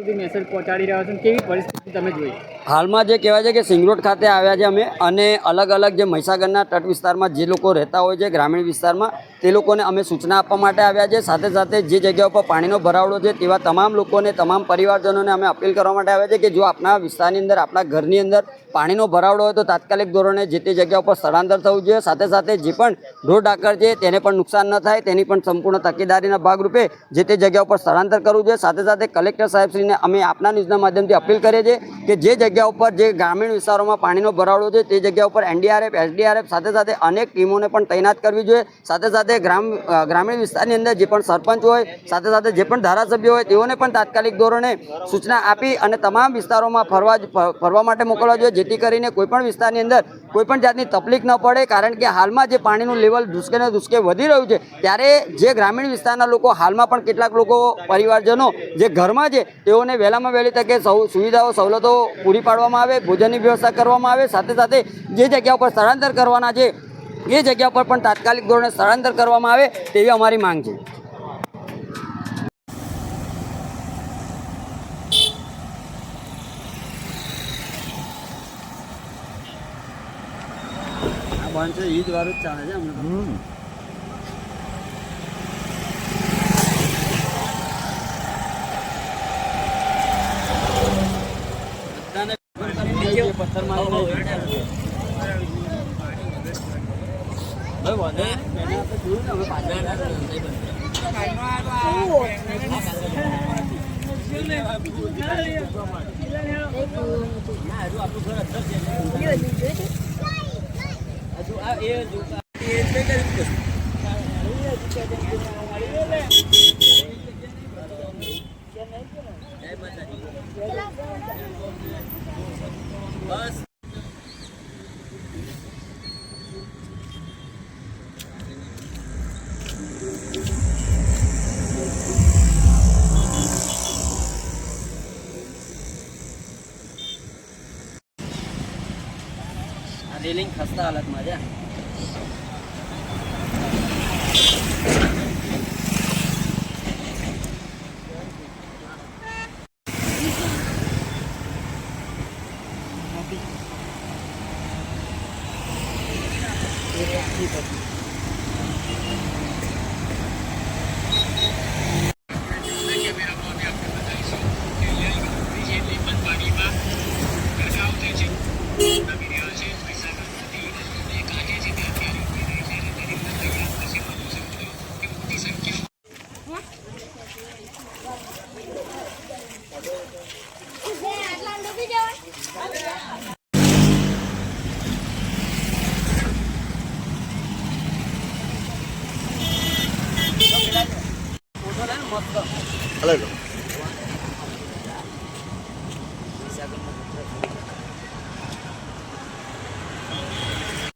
સુધી મેસેજ પહોંચાડી રહ્યા છો કેવી પરિસ્થિતિ તમે જોઈ? હાલમાં જે કહેવાય છે કે સિંગરોડ ખાતે આવ્યા છે અમે અને અલગ અલગ જે મહીસાગરના તટ વિસ્તારમાં જે લોકો રહેતા હોય છે ગ્રામીણ વિસ્તારમાં, તે લોકોને અમે સૂચના આપવા માટે આવ્યા છે. સાથે સાથે જે જગ્યા ઉપર પાણીનો ભરાવડો છે, તેવા તમામ લોકોને, તમામ પરિવારજનોને અમે અપીલ કરવા માટે આવ્યા છે કે જો આપણા વિસ્તારની અંદર આપણા ઘરની અંદર પાણીનો ભરાવડો હોય તો તાત્કાલિક ધોરણે જે તે જગ્યા ઉપર સ્થળાંતર થવું જોઈએ. સાથે સાથે જે પણ ઢોર ડાકર છે, તેને પણ નુકસાન ન થાય, તેની પણ સંપૂર્ણ તકેદારીના ભાગરૂપે જે તે જગ્યા ઉપર સ્થળાંતર કરવું જોઈએ. સાથે સાથે કલેક્ટર સાહેબશ્રીને અમે આપના ન્યૂઝના માધ્યમથી અપીલ કરીએ છીએ કે જે જગ્યા ઉપર જે ગ્રામીણ વિસ્તારોમાં પાણીનો ભરાડો છે, તે જગ્યા ઉપર એનડીઆરએફ, એસડીઆરએફ સાથે સાથે અનેક ટીમોને પણ તૈનાત કરવી જોઈએ. સાથે સાથે ગ્રામ ગ્રામીણ વિસ્તારની અંદર જે પણ સરપંચ હોય, સાથે સાથે જે પણ ધારાસભ્યો હોય, તેઓને પણ તાત્કાલિક ધોરણે સૂચના આપી અને તમામ વિસ્તારોમાં ફરવા ફરવા માટે મોકલવા જોઈએ, જેથી કરીને કોઈપણ વિસ્તારની અંદર કોઈપણ જાતની તકલીફ ન પડે. કારણ કે હાલમાં જે પાણીનું લેવલ ધુસકે ને ધુસકે વધી રહ્યું છે, ત્યારે જે ગ્રામીણ વિસ્તારના લોકો, હાલમાં પણ કેટલાક લોકો પરિવારજનો જે ઘરમાં છે, તેઓને વહેલામાં વહેલી તકે સુવિધાઓ, સવલતો પૂરી પાડવામાં આવે ભોજનની વ્યવસ્થા કરવામાં આવે સાથે સાથે જે જગ્યા ઉપર સ્થળાંતર કરવાના છે એ જગ્યા પર પણ તાત્કાલિક ધોરણે સ્થળાંતર કરવામાં આવે તેવી અમારી માંગ છે. બંધ છે ઈદ વાળું જ ચાલે છે અમને tới bọn đấy mẹ nó cái thứ nào cái bản ra nó được thấy mình phải hoa và Bus. Railing ખસ્તા હાલતમાં છે. આટલા అలాగే.